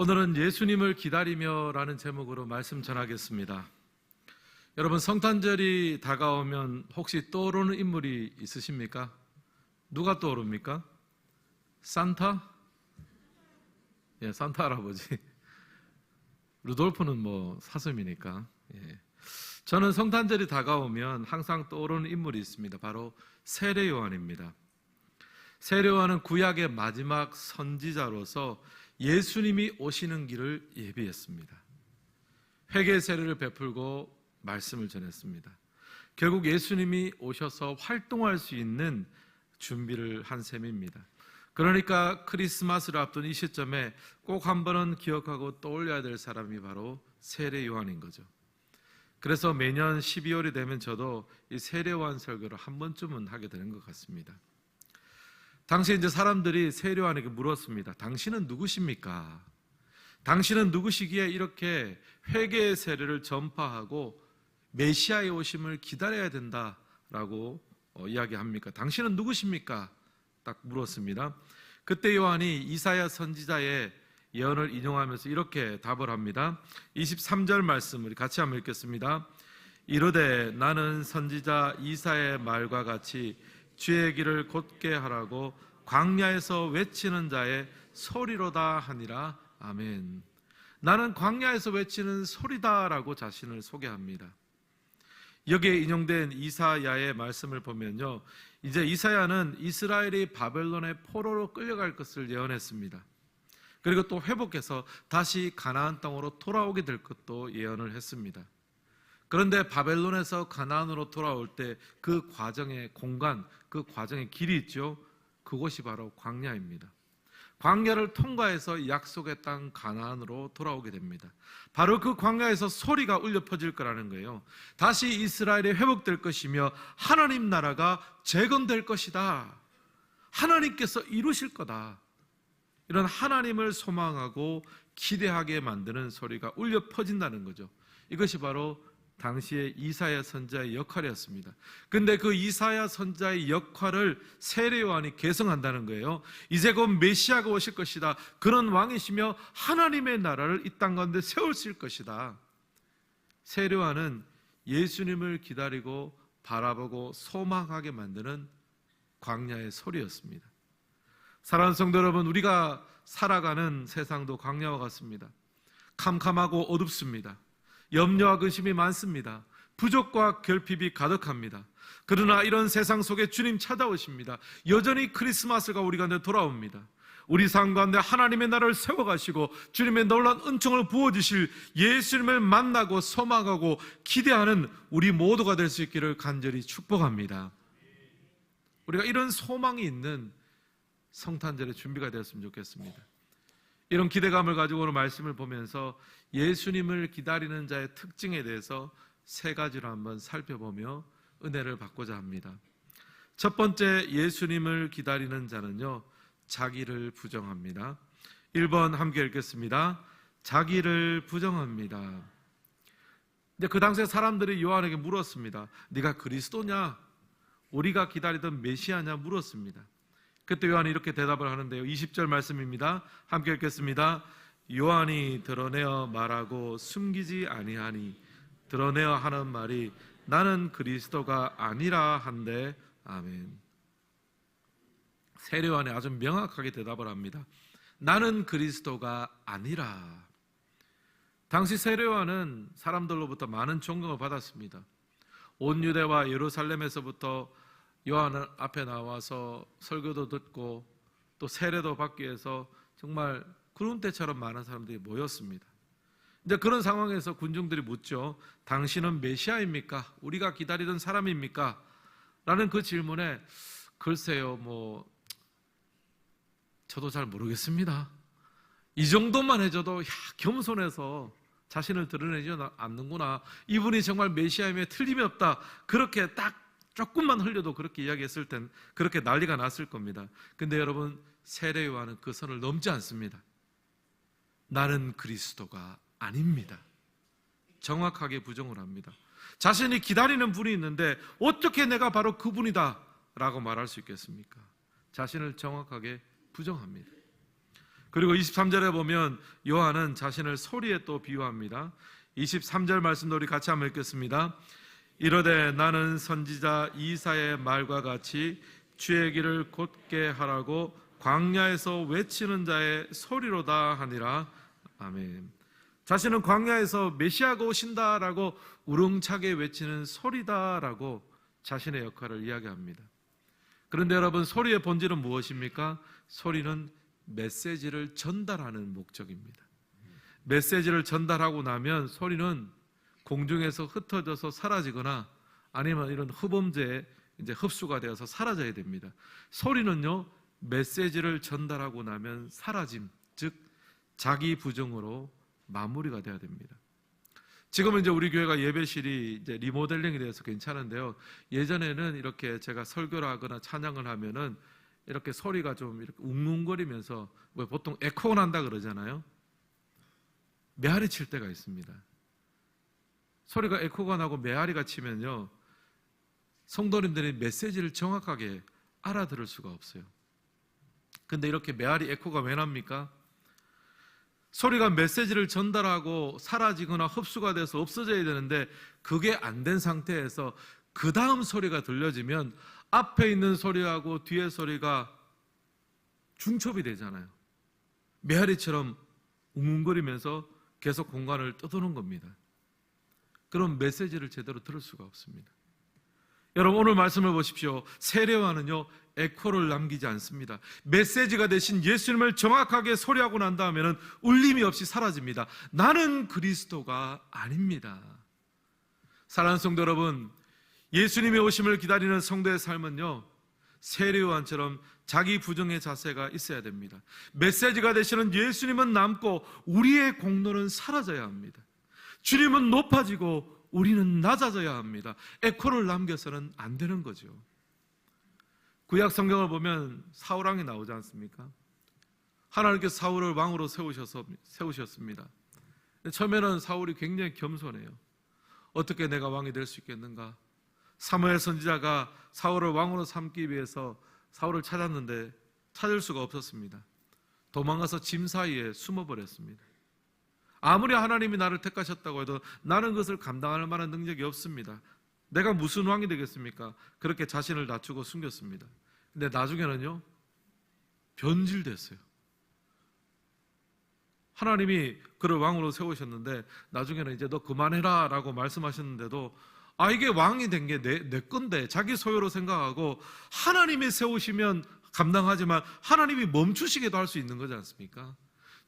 오늘은 예수님을 기다리며 라는 제목으로 말씀 전하겠습니다. 여러분 성탄절이 다가오면 혹시 떠오르는 인물이 있으십니까? 누가 떠오릅니까? 산타? 예, 산타 할아버지. 루돌프는 뭐 사슴이니까. 예. 저는 성탄절이 다가오면 항상 떠오르는 인물이 있습니다. 바로 세례 요한입니다. 세례 요한은 구약의 마지막 선지자로서 예수님이 오시는 길을 예비했습니다. 회개 세례를 베풀고 말씀을 전했습니다. 결국 예수님이 오셔서 활동할 수 있는 준비를 한 셈입니다. 그러니까 크리스마스를 앞둔 이 시점에 꼭 한 번은 기억하고 떠올려야 될 사람이 바로 세례 요한인 거죠. 그래서 매년 12월이 되면 저도 이 세례 요한 설교를 한 번쯤은 하게 되는 것 같습니다. 당시 이제 사람들이 세례 요한에게 물었습니다. 당신은 누구십니까? 당신은 누구시기에 이렇게 회개의 세례를 전파하고 메시아의 오심을 기다려야 된다라고 어, 이야기합니까? 당신은 누구십니까? 딱 물었습니다. 그때 요한이 이사야 선지자의 예언을 인용하면서 이렇게 답을 합니다. 23절 말씀을 같이 한번 읽겠습니다. 이르되 나는 선지자 이사의 말과 같이 주의 길을 곧게 하라고 광야에서 외치는 자의 소리로다 하니라. 아멘. 나는 광야에서 외치는 소리다라고 자신을 소개합니다. 여기에 인용된 이사야의 말씀을 보면요. 이제 이사야는 이스라엘이 바벨론의 포로로 끌려갈 것을 예언했습니다. 그리고 또 회복해서 다시 가나안 땅으로 돌아오게 될 것도 예언을 했습니다. 그런데 바벨론에서 가나안으로 돌아올 때 그 과정의 공간, 그 과정의 길이 있죠. 그곳이 바로 광야입니다. 광야를 통과해서 약속의 땅 가나안으로 돌아오게 됩니다. 바로 그 광야에서 소리가 울려 퍼질 거라는 거예요. 다시 이스라엘이 회복될 것이며 하나님 나라가 재건될 것이다. 하나님께서 이루실 거다. 이런 하나님을 소망하고 기대하게 만드는 소리가 울려 퍼진다는 거죠. 이것이 바로 당시의 이사야 선자의 역할이었습니다. 근데 그 이사야 선자의 역할을 세례 요한이 개성한다는 거예요. 이제 곧 메시아가 오실 것이다. 그런 왕이시며 하나님의 나라를 이 땅 가운데 세우실 것이다. 세례 요한은 예수님을 기다리고 바라보고 소망하게 만드는 광야의 소리였습니다. 사랑하는 성도 여러분, 우리가 살아가는 세상도 광야와 같습니다. 캄캄하고 어둡습니다. 염려와 근심이 많습니다. 부족과 결핍이 가득합니다. 그러나 이런 세상 속에 주님 찾아오십니다. 여전히 크리스마스가 우리 가운데 돌아옵니다. 우리 삶 가운데 하나님의 나라를 세워가시고 주님의 놀라운 은총을 부어주실 예수님을 만나고 소망하고 기대하는 우리 모두가 될 수 있기를 간절히 축복합니다. 우리가 이런 소망이 있는 성탄절의 준비가 되었으면 좋겠습니다. 이런 기대감을 가지고 오늘 말씀을 보면서 예수님을 기다리는 자의 특징에 대해서 세 가지로 한번 살펴보며 은혜를 받고자 합니다. 첫 번째 예수님을 기다리는 자는요, 자기를 부정합니다. 1번 함께 읽겠습니다. 자기를 부정합니다. 근데 그 당시에 사람들이 요한에게 물었습니다. 네가 그리스도냐? 우리가 기다리던 메시아냐 물었습니다. 그때 요한이 이렇게 대답을 하는데요. 20절 말씀입니다. 함께 읽겠습니다. 요한이 드러내어 말하고 숨기지 아니하니 드러내어 하는 말이 나는 그리스도가 아니라 한데 아멘. 세례 요한이 아주 명확하게 대답을 합니다. 나는 그리스도가 아니라. 당시 세례 요한은 사람들로부터 많은 존경을 받았습니다. 온 유대와 예루살렘에서부터 요한 앞에 나와서 설교도 듣고 또 세례도 받기 위해서 정말 구름 때처럼 많은 사람들이 모였습니다. 근데 그런 상황에서 군중들이 묻죠. 당신은 메시아입니까? 우리가 기다리던 사람입니까? 라는 그 질문에 글쎄요, 뭐, 저도 잘 모르겠습니다. 이 정도만 해줘도, 야, 겸손해서 자신을 드러내지 않는구나. 이분이 정말 메시아임에 틀림이 없다. 그렇게 딱 조금만 흘려도 그렇게 이야기했을 땐 그렇게 난리가 났을 겁니다. 근데 여러분, 세례 요한은 그 선을 넘지 않습니다. 나는 그리스도가 아닙니다. 정확하게 부정을 합니다. 자신이 기다리는 분이 있는데 어떻게 내가 바로 그분이다 라고 말할 수 있겠습니까? 자신을 정확하게 부정합니다. 그리고 23절에 보면 요한은 자신을 소리에 또 비유합니다. 23절 말씀도 우리 같이 한번 읽겠습니다. 이르되 나는 선지자 이사의 말과 같이 주의 길을 곧게 하라고 광야에서 외치는 자의 소리로다 하니라. 아멘. 자신은 광야에서 메시아가 오신다라고 우렁차게 외치는 소리다라고 자신의 역할을 이야기합니다. 그런데 여러분 소리의 본질은 무엇입니까? 소리는 메시지를 전달하는 목적입니다. 메시지를 전달하고 나면 소리는 공중에서 흩어져서 사라지거나 아니면 이런 흡음재에 이제 흡수가 되어서 사라져야 됩니다. 소리는요 메시지를 전달하고 나면 사라짐, 즉 자기 부정으로 마무리가 돼야 됩니다. 지금은 이제 우리 교회가 예배실이 이제 리모델링이 돼서 괜찮은데요. 예전에는 이렇게 제가 설교를 하거나 찬양을 하면은 이렇게 소리가 좀 이렇게 웅웅거리면서 뭐 보통 에코가 난다 그러잖아요. 메아리 칠 때가 있습니다. 소리가 에코가 나고 메아리가 치면요. 성도님들이 메시지를 정확하게 알아들을 수가 없어요. 근데 이렇게 메아리 에코가 왜 납니까? 소리가 메시지를 전달하고 사라지거나 흡수가 돼서 없어져야 되는데 그게 안 된 상태에서 그 다음 소리가 들려지면 앞에 있는 소리하고 뒤에 소리가 중첩이 되잖아요. 메아리처럼 웅웅거리면서 계속 공간을 떠도는 겁니다. 그럼 메시지를 제대로 들을 수가 없습니다. 여러분 오늘 말씀을 보십시오. 세례와는요 에코를 남기지 않습니다. 메시지가 대신 예수님을 정확하게 소리하고 난 다음에는 울림이 없이 사라집니다. 나는 그리스도가 아닙니다. 사랑하는 성도 여러분, 예수님의 오심을 기다리는 성도의 삶은요 세례요한처럼 자기 부정의 자세가 있어야 됩니다. 메시지가 되시는 예수님은 남고 우리의 공로는 사라져야 합니다. 주님은 높아지고 우리는 낮아져야 합니다. 에코를 남겨서는 안 되는 거죠. 구약 성경을 보면 사울왕이 나오지 않습니까? 하나님께서 사울을 왕으로 세우셔서 세우셨습니다. 처음에는 사울이 굉장히 겸손해요. 어떻게 내가 왕이 될 수 있겠는가? 사무엘 선지자가 사울을 왕으로 삼기 위해서 사울을 찾았는데 찾을 수가 없었습니다. 도망가서 짐 사이에 숨어버렸습니다. 아무리 하나님이 나를 택하셨다고 해도 나는 그것을 감당할 만한 능력이 없습니다. 내가 무슨 왕이 되겠습니까? 그렇게 자신을 낮추고 숨겼습니다. 근데 나중에는요, 변질됐어요. 하나님이 그를 왕으로 세우셨는데, 나중에는 이제 너 그만해라 라고 말씀하셨는데도, 아, 이게 왕이 된 게 내, 내 건데, 자기 소유로 생각하고, 하나님이 세우시면 감당하지만, 하나님이 멈추시게도 할 수 있는 거지 않습니까?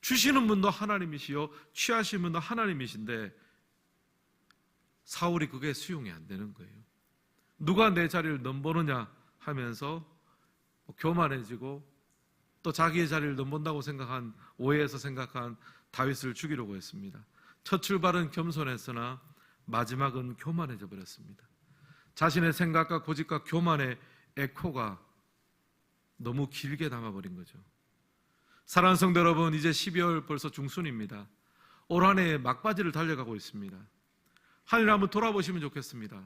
주시는 분도 하나님이시요, 취하시는 분도 하나님이신데, 사울이 그게 수용이 안 되는 거예요. 누가 내 자리를 넘보느냐 하면서 교만해지고 또 자기의 자리를 넘본다고 생각한 오해해서 생각한 다윗을 죽이려고 했습니다. 첫 출발은 겸손했으나 마지막은 교만해져 버렸습니다. 자신의 생각과 고집과 교만의 에코가 너무 길게 남아버린 거죠. 사랑하는 성도 여러분, 이제 12월 벌써 중순입니다. 올 한 해 막바지를 달려가고 있습니다. 하늘 한번 돌아보시면 좋겠습니다.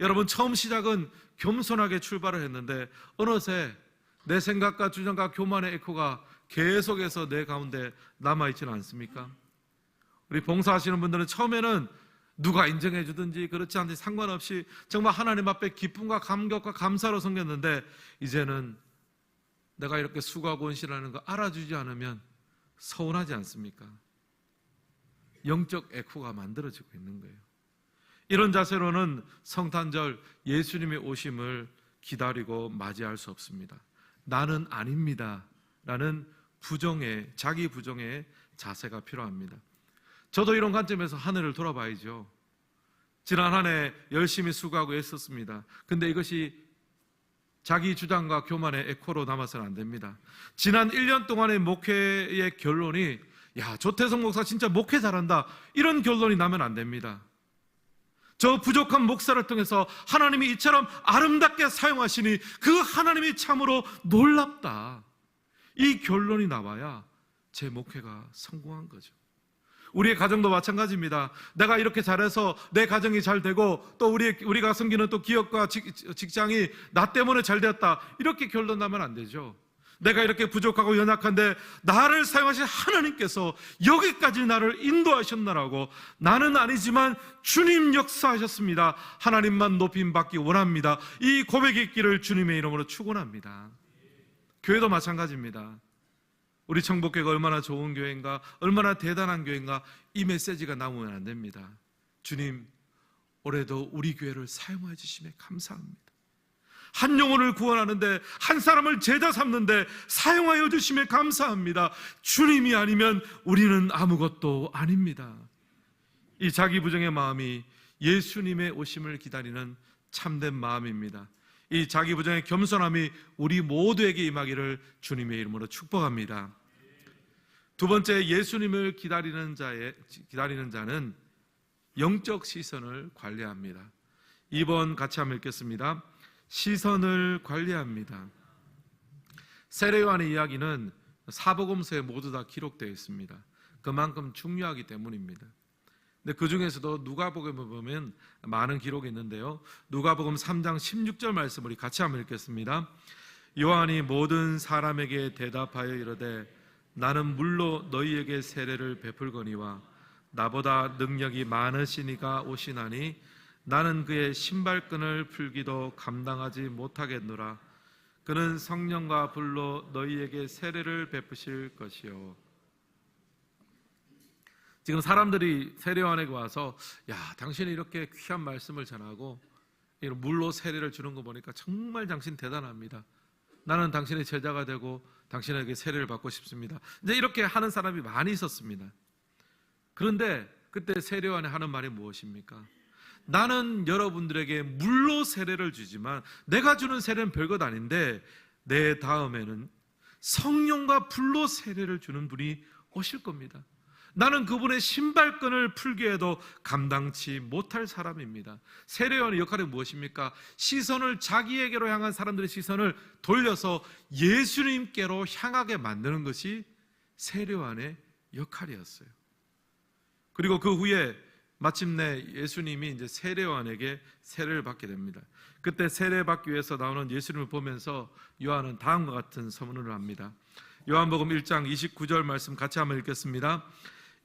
여러분 처음 시작은 겸손하게 출발을 했는데 어느새 내 생각과 주장과 교만의 에코가 계속해서 내 가운데 남아 있지는 않습니까? 우리 봉사하시는 분들은 처음에는 누가 인정해 주든지 그렇지 않든지 상관없이 정말 하나님 앞에 기쁨과 감격과 감사로 섬겼는데 이제는 내가 이렇게 수고하고 온실하는 거 알아주지 않으면 서운하지 않습니까? 영적 에코가 만들어지고 있는 거예요. 이런 자세로는 성탄절 예수님의 오심을 기다리고 맞이할 수 없습니다. 나는 아닙니다. 라는 부정의, 자기 부정의 자세가 필요합니다. 저도 이런 관점에서 하늘을 돌아봐야죠. 지난 한 해 열심히 수고하고 애썼습니다. 근데 이것이 자기 주장과 교만의 에코로 남아서는 안 됩니다. 지난 1년 동안의 목회의 결론이 야, 조태성 목사 진짜 목회 잘한다. 이런 결론이 나면 안 됩니다. 저 부족한 목사를 통해서 하나님이 이처럼 아름답게 사용하시니 그 하나님이 참으로 놀랍다. 이 결론이 나와야 제 목회가 성공한 거죠. 우리의 가정도 마찬가지입니다. 내가 이렇게 잘해서 내 가정이 잘 되고 또 우리 우리가 섬기는 또 기업과 직, 직장이 나 때문에 잘 되었다. 이렇게 결론 나면 안 되죠. 내가 이렇게 부족하고 연약한데 나를 사용하신 하나님께서 여기까지 나를 인도하셨나라고 나는 아니지만 주님 역사하셨습니다. 하나님만 높임 받기 원합니다. 이 고백의 길을 주님의 이름으로 축원합니다. 교회도 마찬가지입니다. 우리 청복교가 얼마나 좋은 교회인가, 얼마나 대단한 교회인가 이 메시지가 나오면 안 됩니다. 주님, 올해도 우리 교회를 사용해 주심에 감사합니다. 한 영혼을 구원하는데 한 사람을 제자 삼는데 사용하여 주심에 감사합니다. 주님이 아니면 우리는 아무것도 아닙니다. 이 자기 부정의 마음이 예수님의 오심을 기다리는 참된 마음입니다. 이 자기 부정의 겸손함이 우리 모두에게 임하기를 주님의 이름으로 축복합니다. 두 번째 예수님을 기다리는 자의 기다리는 자는 영적 시선을 관리합니다. 2번 같이 한번 읽겠습니다. 시선을 관리합니다. 세례요한의 이야기는 사복음서에 모두 다 기록되어 있습니다. 그만큼 중요하기 때문입니다. 근데 그 중에서도 누가복음을 보면 많은 기록이 있는데요. 누가복음 3장 16절 말씀 우리 같이 한번 읽겠습니다. 요한이 모든 사람에게 대답하여 이르되 나는 물로 너희에게 세례를 베풀거니와 나보다 능력이 많으시니가 오시나니 나는 그의 신발끈을 풀기도 감당하지 못하겠노라. 그는 성령과 불로 너희에게 세례를 베푸실 것이요. 지금 사람들이 세례요한에게 와서 야 당신이 이렇게 귀한 말씀을 전하고 이런 물로 세례를 주는 거 보니까 정말 당신 대단합니다. 나는 당신의 제자가 되고 당신에게 세례를 받고 싶습니다. 이제 이렇게 하는 사람이 많이 있었습니다. 그런데 그때 세례요한이 하는 말이 무엇입니까? 나는 여러분들에게 물로 세례를 주지만 내가 주는 세례는 별것 아닌데 내 다음에는 성령과 불로 세례를 주는 분이 오실 겁니다. 나는 그분의 신발끈을 풀게 해도 감당치 못할 사람입니다. 세례요한의 역할이 무엇입니까? 시선을 자기에게로 향한 사람들의 시선을 돌려서 예수님께로 향하게 만드는 것이 세례요한의 역할이었어요. 그리고 그 후에 마침내 예수님이 이제 세례요한에게 세례를 받게 됩니다. 그때 세례 받기 위해서 나오는 예수님을 보면서 요한은 다음과 같은 서문을 합니다. 요한복음 1장 29절 말씀 같이 한번 읽겠습니다.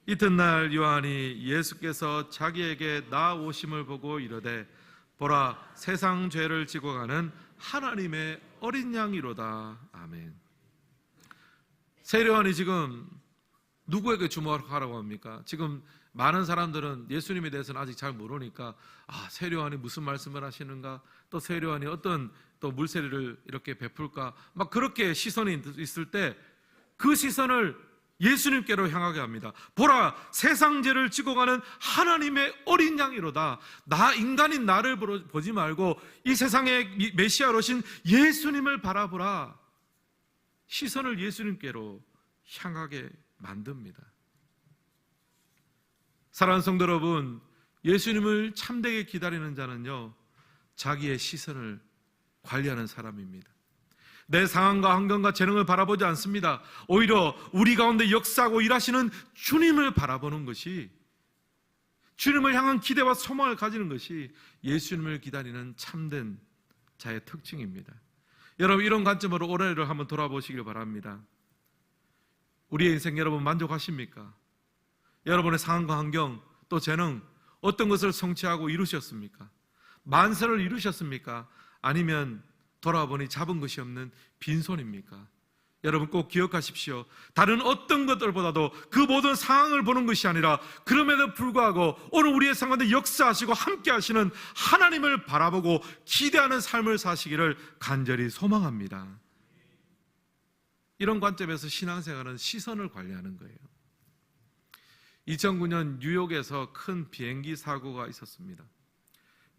이튿날 요한이 예수께서 자기에게 나오심을 보고 이르되 보라 세상 죄를 지고 가는 하나님의 어린 양이로다. 아멘. 세례요한이 지금 누구에게 주목하라고 합니까? 지금 많은 사람들은 예수님에 대해서는 아직 잘 모르니까 아 세례요한이 무슨 말씀을 하시는가 또 세례요한이 어떤 또 물세례를 이렇게 베풀까 막 그렇게 시선이 있을 때 그 시선을 예수님께로 향하게 합니다. 보라 세상 죄를 지고 가는 하나님의 어린 양이로다. 나 인간인 나를 보지 말고 이 세상의 메시아로 신 예수님을 바라보라. 시선을 예수님께로 향하게 만듭니다. 사랑하는 성도 여러분, 예수님을 참되게 기다리는 자는요, 자기의 시선을 관리하는 사람입니다. 내 상황과 환경과 재능을 바라보지 않습니다. 오히려 우리 가운데 역사하고 일하시는 주님을 바라보는 것이 주님을 향한 기대와 소망을 가지는 것이 예수님을 기다리는 참된 자의 특징입니다. 여러분 이런 관점으로 올해를 한번 돌아보시길 바랍니다. 우리의 인생 여러분 만족하십니까? 여러분의 상황과 환경 또 재능 어떤 것을 성취하고 이루셨습니까? 만세를 이루셨습니까? 아니면 돌아보니 잡은 것이 없는 빈손입니까? 여러분 꼭 기억하십시오. 다른 어떤 것들보다도 그 모든 상황을 보는 것이 아니라 그럼에도 불구하고 오늘 우리의 상황에 역사하시고 함께 하시는 하나님을 바라보고 기대하는 삶을 사시기를 간절히 소망합니다. 이런 관점에서 신앙생활은 시선을 관리하는 거예요. 2009년 뉴욕에서 큰 비행기 사고가 있었습니다.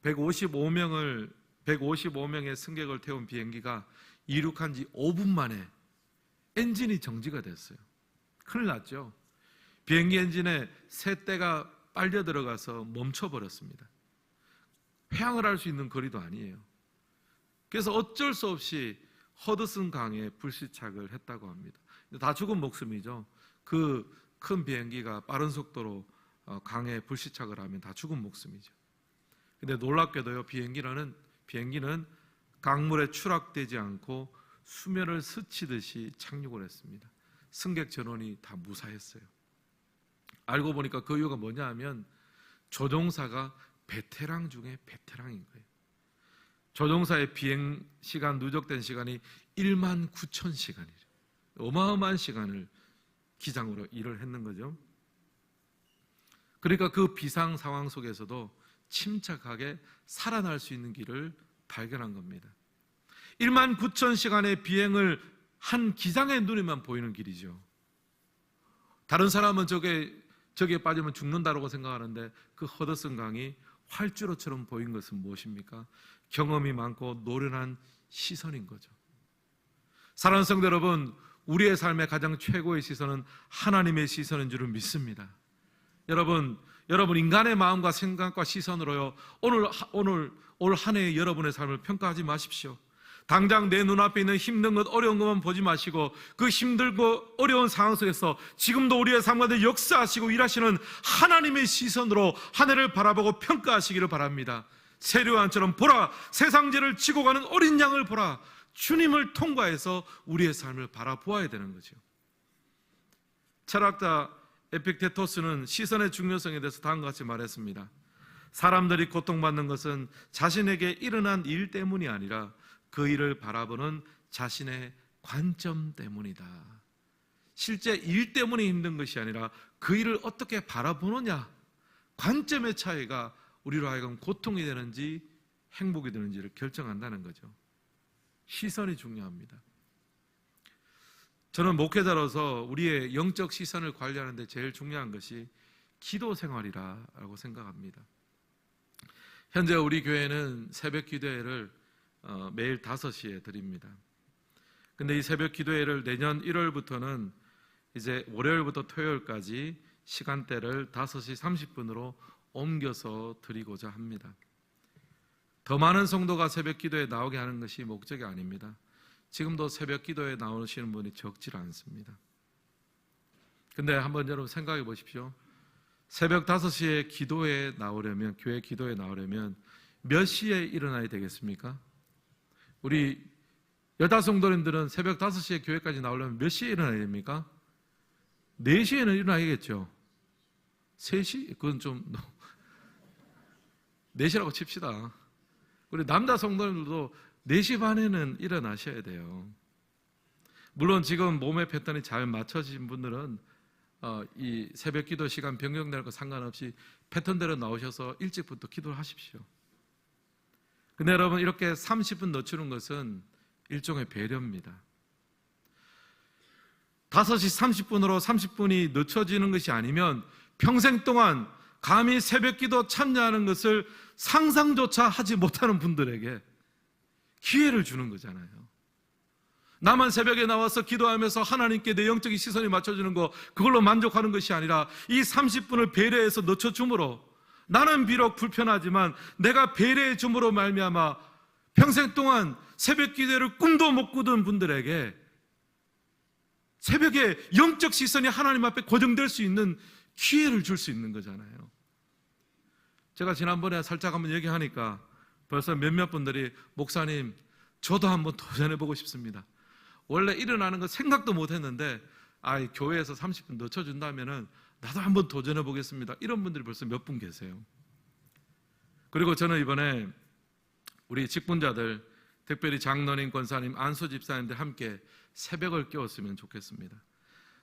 155명을 155명의 승객을 태운 비행기가 이륙한 지 5분 만에 엔진이 정지가 됐어요. 큰일 났죠. 비행기 엔진에 새 때가 빨려 들어가서 멈춰버렸습니다. 회항을 할 수 있는 거리도 아니에요. 그래서 어쩔 수 없이 허드슨 강에 불시착을 했다고 합니다. 다 죽은 목숨이죠. 그 큰 비행기가 빠른 속도로 어, 강에 불시착을 하면 다 죽은 목숨이죠. 근데 놀랍게도요, 비행기는 비행기는 강물에 추락되지 않고 수면을 스치듯이 착륙을 했습니다. 승객 전원이 다 무사했어요. 알고 보니까 그 이유가 뭐냐 하면 조종사가 베테랑 중에 베테랑인 거예요. 조종사의 비행 시간 누적된 시간이 1만 9천 시간이에요. 어마어마한 시간을 기장으로 일을 했는 거죠. 그러니까 그 비상 상황 속에서도 침착하게 살아날 수 있는 길을 발견한 겁니다. 1만 9천 시간의 비행을 한 기장의 눈에만 보이는 길이죠. 다른 사람은 저게 저기에 빠지면 죽는다라고 생각하는데 그 허드슨 강이 활주로처럼 보인 것은 무엇입니까? 경험이 많고 노련한 시선인 거죠. 사랑하는 성도 여러분, 우리의 삶의 가장 최고의 시선은 하나님의 시선인 줄을 믿습니다. 여러분, 여러분 인간의 마음과 생각과 시선으로요. 오늘 하- 오늘 올 한 해의 여러분의 삶을 평가하지 마십시오. 당장 내 눈앞에 있는 힘든 것, 어려운 것만 보지 마시고 그 힘들고 어려운 상황 속에서 지금도 우리의 삶 가운데 역사하시고 일하시는 하나님의 시선으로 한 해를 바라보고 평가하시기를 바랍니다. 세류안처럼 보라 세상죄를 지고 가는 어린 양을 보라 주님을 통과해서 우리의 삶을 바라보아야 되는 거죠. 철학자 에픽테토스는 시선의 중요성에 대해서 다음과 같이 말했습니다. 사람들이 고통받는 것은 자신에게 일어난 일 때문이 아니라 그 일을 바라보는 자신의 관점 때문이다. 실제 일 때문에 힘든 것이 아니라 그 일을 어떻게 바라보느냐, 관점의 차이가 우리로 하여금 고통이 되는지 행복이 되는지를 결정한다는 거죠. 시선이 중요합니다. 저는 목회자로서 우리의 영적 시선을 관리하는데 제일 중요한 것이 기도 생활이라고 생각합니다. 현재 우리 교회는 새벽 기도회를 어, 매일 5시에 드립니다. 근데 이 새벽 기도회를 내년 1월부터는 이제 월요일부터 토요일까지 시간대를 5시 30분으로 옮겨서 드리고자 합니다. 더 많은 성도가 새벽 기도에 나오게 하는 것이 목적이 아닙니다. 지금도 새벽 기도에 나오시는 분이 적질 않습니다. 근데 한번 여러분 생각해 보십시오. 새벽 5시에 기도에 나오려면, 교회 기도에 나오려면 몇 시에 일어나야 되겠습니까? 우리 여다 성도님들은 새벽 5시에 교회까지 나오려면 몇 시에 일어나야 됩니까? 4시에는 일어나야겠죠. 3시? 그건 좀 4시라고 칩시다. 우리 남자 성도님들도 4시 반에는 일어나셔야 돼요. 물론 지금 몸의 패턴이 잘 맞춰진 분들은 어, 이 새벽 기도 시간 변경될 거 상관없이 패턴대로 나오셔서 일찍부터 기도를 하십시오. 근데 여러분 이렇게 30분 늦추는 것은 일종의 배려입니다. 5시 30분으로 30분이 늦춰지는 것이 아니면 평생 동안 감히 새벽 기도 참여하는 것을 상상조차 하지 못하는 분들에게 기회를 주는 거잖아요. 나만 새벽에 나와서 기도하면서 하나님께 내 영적인 시선이 맞춰주는 거 그걸로 만족하는 것이 아니라 이 30분을 배려해서 늦춰줌으로 나는 비록 불편하지만 내가 배려해 줌으로 말미암아 평생 동안 새벽 기도를 꿈도 못 꾸던 분들에게 새벽에 영적 시선이 하나님 앞에 고정될 수 있는 기회를 줄 수 있는 거잖아요. 제가 지난번에 살짝 한번 얘기하니까 벌써 몇몇 분들이 목사님 저도 한번 도전해 보고 싶습니다. 원래 일어나는 거 생각도 못 했는데 아, 교회에서 30분 늦춰 준다면은 나도 한번 도전해 보겠습니다. 이런 분들이 벌써 몇 분 계세요. 그리고 저는 이번에 우리 직분자들 특별히 장로님, 권사님, 안수 집사님들 함께 새벽을 깨웠으면 좋겠습니다.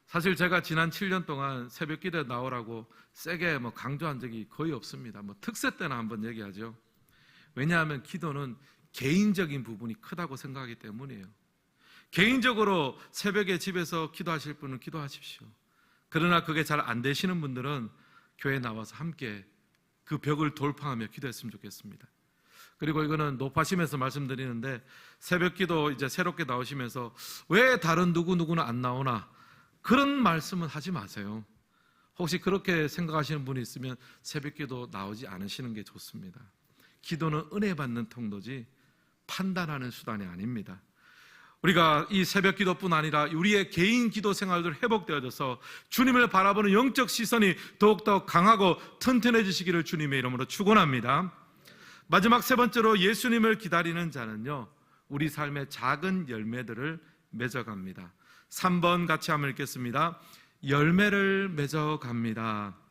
사실 제가 지난 7년 동안 새벽 기도에 나오라고 세게 뭐 강조한 적이 거의 없습니다. 뭐 특세 때나 한번 얘기하죠. 왜냐하면 기도는 개인적인 부분이 크다고 생각하기 때문이에요. 개인적으로 새벽에 집에서 기도하실 분은 기도하십시오. 그러나 그게 잘 안 되시는 분들은 교회 나와서 함께 그 벽을 돌파하며 기도했으면 좋겠습니다. 그리고 이거는 높아심에서 말씀드리는데 새벽 기도 이제 새롭게 나오시면서 왜 다른 누구누구는 안 나오나 그런 말씀은 하지 마세요. 혹시 그렇게 생각하시는 분이 있으면 새벽 기도 나오지 않으시는 게 좋습니다. 기도는 은혜 받는 통로지 판단하는 수단이 아닙니다. 우리가 이 새벽 기도뿐 아니라 우리의 개인 기도 생활도 회복되어져서 주님을 바라보는 영적 시선이 더욱더 강하고 튼튼해지시기를 주님의 이름으로 축원합니다. 마지막 세 번째로 예수님을 기다리는 자는요 우리 삶의 작은 열매들을 맺어갑니다. 3번 같이 한번 읽겠습니다. 열매를 맺어갑니다.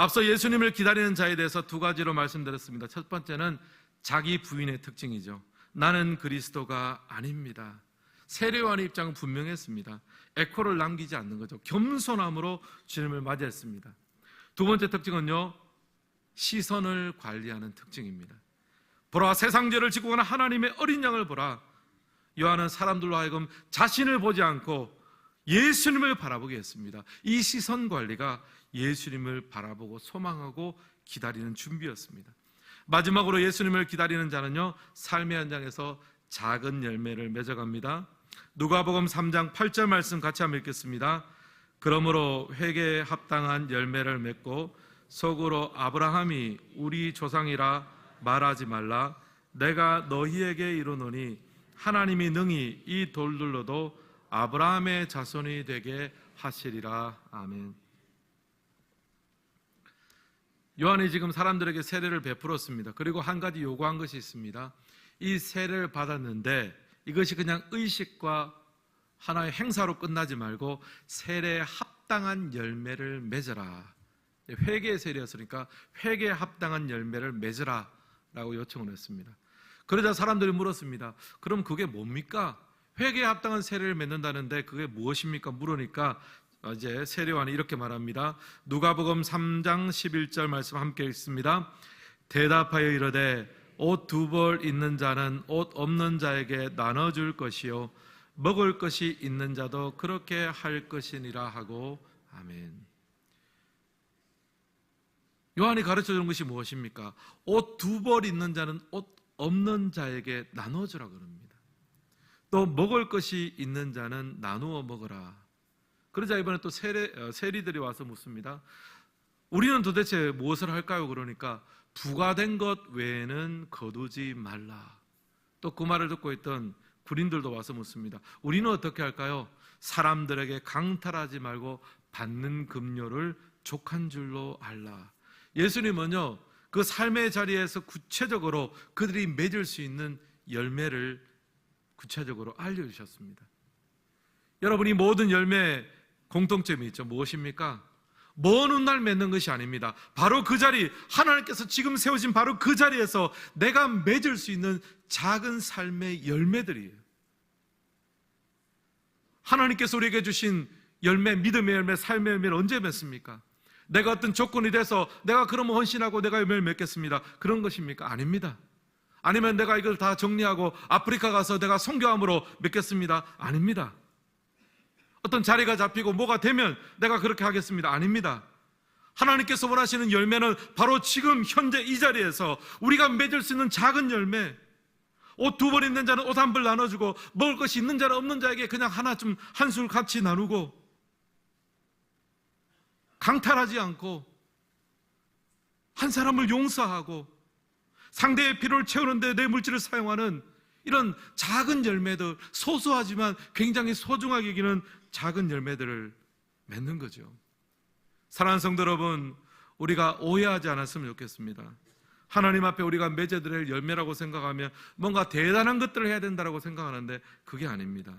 앞서 예수님을 기다리는 자에 대해서 두 가지로 말씀드렸습니다. 첫 번째는 자기 부인의 특징이죠. 나는 그리스도가 아닙니다. 세례요한의 입장은 분명했습니다. 에코를 남기지 않는 거죠. 겸손함으로 주님을 맞이했습니다. 두 번째 특징은요, 시선을 관리하는 특징입니다. 보라, 세상 죄를 지고 가는 하나님의 어린 양을 보라. 요한은 사람들로 하여금 자신을 보지 않고 예수님을 바라보게 했습니다. 이 시선 관리가 예수님을 바라보고 소망하고 기다리는 준비였습니다. 마지막으로 예수님을 기다리는 자는요, 삶의 현장에서 작은 열매를 맺어갑니다. 누가복음 3장 8절 말씀 같이 한번 읽겠습니다. 그러므로 회개에 합당한 열매를 맺고 속으로 아브라함이 우리 조상이라 말하지 말라. 내가 너희에게 이르노니 하나님이 능히 이 돌들로도 아브라함의 자손이 되게 하시리라. 아멘. 요한이 지금 사람들에게 세례를 베풀었습니다. 그리고 한 가지 요구한 것이 있습니다. 이 세례를 받았는데 이것이 그냥 의식과 하나의 행사로 끝나지 말고 세례에 합당한 열매를 맺어라. 회개 세례였으니까 회개에 합당한 열매를 맺으라라고 요청을 했습니다. 그러자 사람들이 물었습니다. 그럼 그게 뭡니까? 회개에 합당한 세례를 맺는다는데 그게 무엇입니까? 물으니까 이제 세례관이 이렇게 말합니다. 누가복음 3장 11절 말씀 함께 읽습니다. 대답하여 이르되 옷 두 벌 있는 자는 옷 없는 자에게 나눠 줄 것이요 먹을 것이 있는 자도 그렇게 할 것이니라 하고 아멘. 요한이 가르쳐 주는 것이 무엇입니까? 옷 두 벌 있는 자는 옷 없는 자에게 나눠 주라 그럽니다. 또 먹을 것이 있는 자는 나누어 먹어라. 그러자 이번에 또 세리, 어, 세리들이 와서 묻습니다. 우리는 도대체 무엇을 할까요? 그러니까 부과된 것 외에는 거두지 말라. 또 그 말을 듣고 있던 군인들도 와서 묻습니다. 우리는 어떻게 할까요? 사람들에게 강탈하지 말고 받는 급료를 족한 줄로 알라. 예수님은요, 그 삶의 자리에서 구체적으로 그들이 맺을 수 있는 열매를 구체적으로 알려주셨습니다. 여러분 이 모든 열매 공통점이 있죠. 무엇입니까? 먼 훗날 맺는 것이 아닙니다. 바로 그 자리, 하나님께서 지금 세우신 바로 그 자리에서 내가 맺을 수 있는 작은 삶의 열매들이에요. 하나님께서 우리에게 주신 열매, 믿음의 열매, 삶의 열매를 언제 맺습니까? 내가 어떤 조건이 돼서 내가 그러면 헌신하고 내가 열매를 맺겠습니다. 그런 것입니까? 아닙니다. 아니면 내가 이걸 다 정리하고 아프리카 가서 내가 성교함으로 맺겠습니다. 아닙니다. 어떤 자리가 잡히고 뭐가 되면 내가 그렇게 하겠습니다. 아닙니다. 하나님께서 원하시는 열매는 바로 지금 현재 이 자리에서 우리가 맺을 수 있는 작은 열매. 옷 두 벌 있는 자는 옷 한 벌 나눠주고 먹을 것이 있는 자는 없는 자에게 그냥 하나 좀한술 같이 나누고 강탈하지 않고 한 사람을 용서하고 상대의 필요를 채우는데 내 물질을 사용하는 이런 작은 열매들 소소하지만 굉장히 소중하게 여기는 작은 열매들을 맺는 거죠. 사랑하는 성도 여러분, 우리가 오해하지 않았으면 좋겠습니다. 하나님 앞에 우리가 맺어드릴 열매라고 생각하면 뭔가 대단한 것들을 해야 된다고 생각하는데 그게 아닙니다.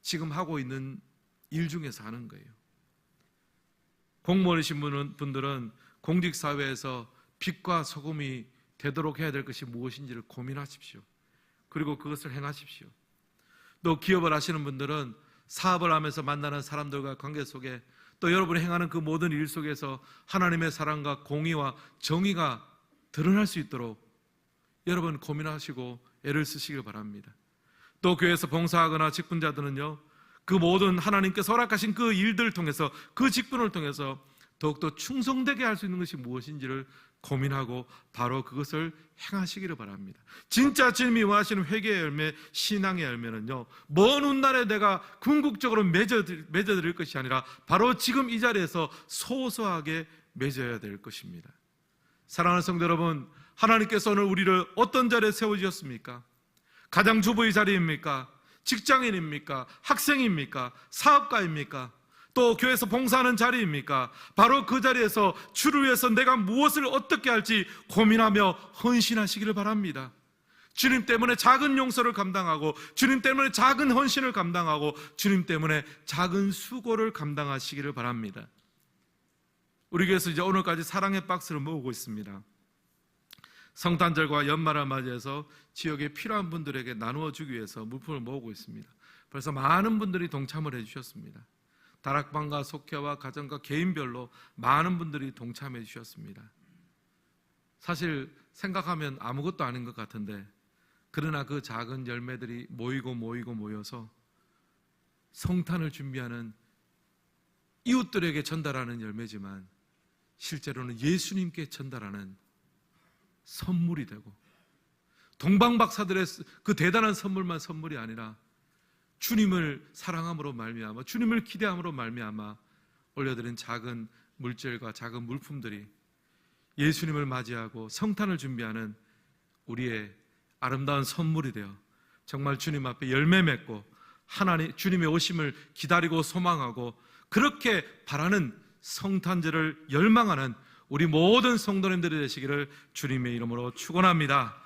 지금 하고 있는 일 중에서 하는 거예요. 공무원이신 분들은 공직사회에서 빛과 소금이 되도록 해야 될 것이 무엇인지를 고민하십시오. 그리고 그것을 행하십시오. 또 기업을 하시는 분들은 사업을 하면서 만나는 사람들과 관계 속에 또 여러분이 행하는 그 모든 일 속에서 하나님의 사랑과 공의와 정의가 드러날 수 있도록 여러분 고민하시고 애를 쓰시길 바랍니다. 또 교회에서 봉사하거나 직분자들은요, 그 모든 하나님께서 허락하신 그 일들을 통해서 그 직분을 통해서 더욱더 충성되게 할 수 있는 것이 무엇인지를 고민하고 바로 그것을 행하시기를 바랍니다. 진짜 주님이 원하시는 회개의 열매, 신앙의 열매는요, 먼 훗날에 내가 궁극적으로 맺어드릴, 맺어드릴 것이 아니라 바로 지금 이 자리에서 소소하게 맺어야 될 것입니다. 사랑하는 성도 여러분, 하나님께서 오늘 우리를 어떤 자리에 세워주셨습니까? 가장 주부의 자리입니까? 직장인입니까? 학생입니까? 사업가입니까? 또 교회에서 봉사하는 자리입니까? 바로 그 자리에서 주를 위해서 내가 무엇을 어떻게 할지 고민하며 헌신하시기를 바랍니다. 주님 때문에 작은 용서를 감당하고 주님 때문에 작은 헌신을 감당하고 주님 때문에 작은 수고를 감당하시기를 바랍니다. 우리 교회에서 이제 오늘까지 사랑의 박스를 모으고 있습니다. 성탄절과 연말을 맞이해서 지역에 필요한 분들에게 나누어 주기 위해서 물품을 모으고 있습니다. 벌써 많은 분들이 동참을 해 주셨습니다. 다락방과 속회와 가정과 개인별로 많은 분들이 동참해 주셨습니다. 사실 생각하면 아무것도 아닌 것 같은데 그러나 그 작은 열매들이 모이고 모이고 모여서 성탄을 준비하는 이웃들에게 전달하는 열매지만 실제로는 예수님께 전달하는 선물이 되고 동방박사들의 그 대단한 선물만 선물이 아니라 주님을 사랑함으로 말미암아 주님을 기대함으로 말미암아 올려드린 작은 물질과 작은 물품들이 예수님을 맞이하고 성탄을 준비하는 우리의 아름다운 선물이 되어 정말 주님 앞에 열매 맺고 하나님 주님의 오심을 기다리고 소망하고 그렇게 바라는 성탄절을 열망하는 우리 모든 성도님들이 되시기를 주님의 이름으로 축원합니다.